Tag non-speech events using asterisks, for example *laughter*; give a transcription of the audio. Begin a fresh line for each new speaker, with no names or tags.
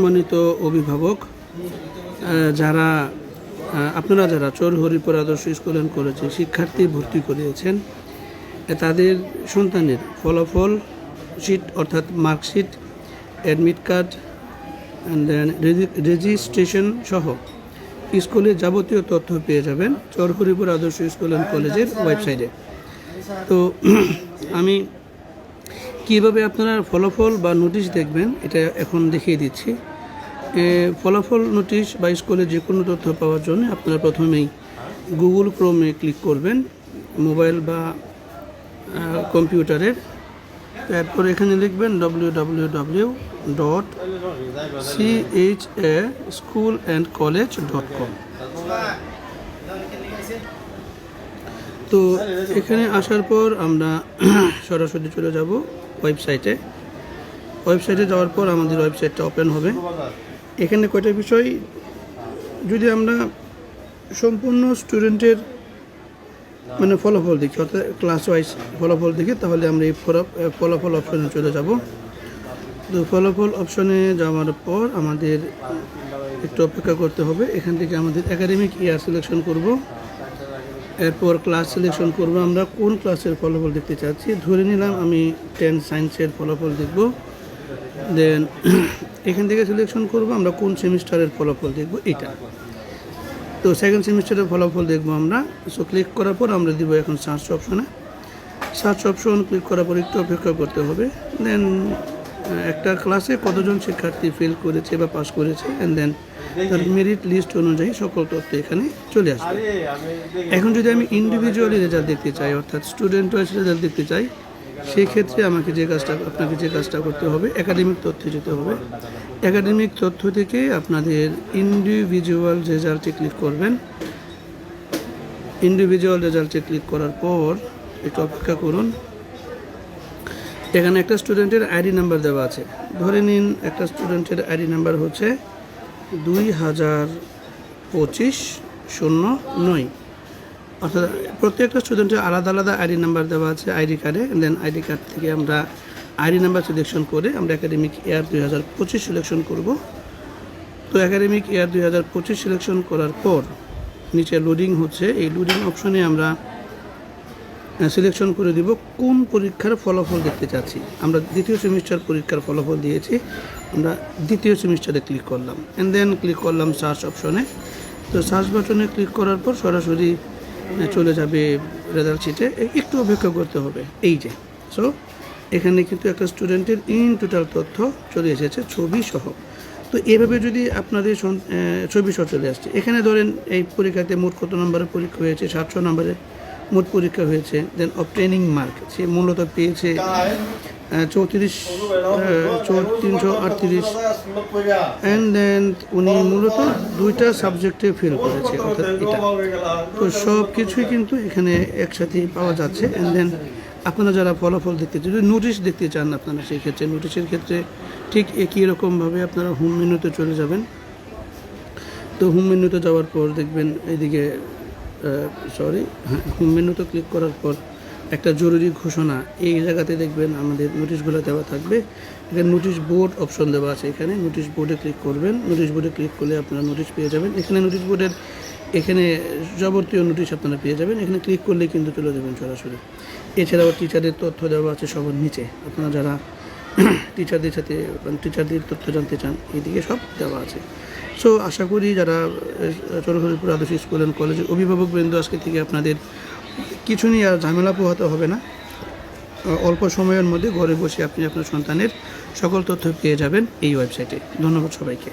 সম্মানিত অভিভাবক যারা আপনারা যারা চোর, হরিপুর আদর্শ স্কুল অ্যান্ড কলেজে শিক্ষার্থী ভর্তি করিয়েছেন তাদের সন্তানের ফলাফল শিট অর্থাৎ marksheet admit card and then registration সহ স্কুলের যাবতীয় তথ্য পেয়ে যাবেন চর, হরিপুর আদর্শ স্কুল অ্যান্ড কলেজের ওয়েবসাইটে। তো *clears throat* আমি কীভাবে আপনারা ফলাফল বা নোটিশ দেখবেন, এটা এখন দেখিয়ে দিচ্ছি। ফলাফল নোটিশ বা স্কুলে যে কোনো তথ্য পাওয়ার জন্য আপনারা প্রথমেই গুগল ক্রোমে ক্লিক করবেন, মোবাইল বা কম্পিউটারের। তারপর এখানে লিখবেন W W W dot CH A school and college dot com তো এখানে আসার পর আমরা সরাসরি চলে যাব ওয়েবসাইটে। ওয়েবসাইটে যাওয়ার পর আমাদের ওয়েবসাইটটা ওপেন হবে। এখানে কয়টা বিষয়? যদি আমরা সম্পূর্ণ স্টুডেন্টের মানে ফলাফল দেখি, অর্থাৎ ক্লাস ওয়াইজ ফলাফল দেখি, তাহলে আমরা এই ফলা- ফলাফল অপশনে চলে যাব। তো ফলাফল অপশনে যাওয়ার পর আমাদের একটু অপেক্ষা করতে হবে। এখান থেকে আমাদের একাডেমিক ইয়ার সিলেকশন করব। এরপর ক্লাস সিলেকশন করব। আমরা কোন ক্লাসের ফলাফল দেখতে চাচ্ছি? ধরে নিলাম আমি টেন সায়েন্সের ফলাফল দেখব। দেন *clears throat* এখান থেকে সিলেকশন করব আমরা কোন সেমিস্টারের ফলাফল দেখব এটা। তো সেকেন্ড সেমিস্টারের ফলাফল দেখব আমরা। সো ক্লিক করার পর আমরা দিব এখন সার্চ অপশনে সার্চ অপশন ক্লিক করার পর একটু অপেক্ষা করতে হবে। দেন একটা ক্লাসে কতজন শিক্ষার্থী ফেল করেছে বা পাস করেছে অ্যান্ড দেন তার মেরিট লিস্ট অনুযায়ী সকল তথ্য এখানে চলে আসবে। এখন যদি আমি ইন্ডিভিজুয়ালি রেজাল্ট দেখতে চাই অর্থাৎ স্টুডেন্ট ওয়াইজ রেজাল্ট দেখতে চাই সেই ক্ষেত্রে আমাকে যে কাজটা, আপনাকে যে কাজটা করতে হবে, একাডেমিক তথ্যে যেতে হবে। একাডেমিক তথ্য থেকে আপনাদের ইন্ডিভিজুয়াল রেজাল্টে ক্লিক করবেন। ইন্ডিভিজুয়াল রেজাল্টে ক্লিক করার পর একটু অপেক্ষা করুন। এখানে একটা স্টুডেন্টের আইডি নাম্বার দেওয়া আছে। ধরে নিন একটা স্টুডেন্টের আইডি নাম্বার হচ্ছে দুই হাজার পঁচিশ শূন্য নয়। অর্থাৎ প্রত্যেকটা স্টুডেন্টের আলাদা আলাদা আইডি নাম্বার দেওয়া আছে আইডি কার্ডে দেন আইডি কার্ড থেকে আমরা আইডি নাম্বার সিলেকশন করে আমরা একাডেমিক ইয়ার দুই হাজার পঁচিশ সিলেকশন করব। তো একাডেমিক ইয়ার দুই হাজার পঁচিশ সিলেকশন করার পর নিচে লোডিং হচ্ছে, এই লোডিং অপশনে আমরা সিলেকশন করে দিব কোন পরীক্ষার ফলাফল দেখতে চাচ্ছি। আমরা দ্বিতীয় সেমিস্টার পরীক্ষার ফলাফল দিয়েছি, আমরা দ্বিতীয় সেমিস্টারে ক্লিক করলাম অ্যান্ড দেন ক্লিক করলাম সার্চ অপশনে তো সার্চ বাটনে ক্লিক করার পর সরাসরি চলে যাবে রেজাল্ট শিটে একটু অপেক্ষা করতে হবে। এই যে সো এখানে কিন্তু একটা স্টুডেন্টের ইন টোটাল তথ্য চলে এসেছে, ছবি সহ। তো এভাবে যদি আপনাদের ছবি সহ চলে আসছে, এখানে ধরেন এই পরীক্ষাতে মোট কত নম্বরের পরীক্ষা হয়েছে? সাতশো নম্বরের মোট পরীক্ষা হয়েছে দেন অবটেনিং মার্ক সে মূলত পেয়েছে চৌত্রিশ তিনশো আটত্রিশ। অ্যান্ড দেন উনি মূলত দুইটা সাবজেক্টে ফেল করেছে, অর্থাৎ এটা। তো সব কিছুই কিন্তু এখানে একসাথেই পাওয়া যাচ্ছে। অ্যান্ড দেন আপনারা যারা ফলাফল দেখতে যদি নোটিশ দেখতে চান আপনারা সেই ক্ষেত্রে নোটিশের ক্ষেত্রে ঠিক একই রকমভাবে আপনারা হোম মেনুতে চলে যাবেন। তো হোম মেনুতে যাওয়ার পর দেখবেন এদিকে সরি হ্যাঁ হোম মেনুতে ক্লিক করার পর একটা জরুরি ঘোষণা। এই জায়গাতে দেখবেন আমাদের নোটিশগুলো দেওয়া থাকবে। এখানে নোটিশ বোর্ড অপশন দেওয়া আছে এখানে। নোটিশ বোর্ডে ক্লিক করবেন। নোটিশ বোর্ডে ক্লিক করলে আপনারা নোটিশ পেয়ে যাবেন। এখানে নোটিশ বোর্ডের এখানে যাবতীয় নোটিশ আপনারা পেয়ে যাবেন। এখানে ক্লিক করলে কিন্তু তুলে দেবেন সরাসরি। এছাড়াও টিচারদের তথ্য দেওয়া আছে সবার নিচে। আপনারা যারা *clears throat* টিচারদের সাথে টিচারদের তথ্য জানতে চান এদিকে সব দেওয়া আছে। সো আশা করি যারা চরহরিপুর আদর্শ স্কুল অ্যান্ড কলেজের অভিভাবক বৃন্দ আজকে থেকে আপনাদের কিছু নিয়ে আর ঝামেলা পোহাতে হবে না। অল্প সময়ের মধ্যে ঘরে বসে আপনি আপনার সন্তানের সকল তথ্য পেয়ে যাবেন এই ওয়েবসাইটে ধন্যবাদ সবাইকে।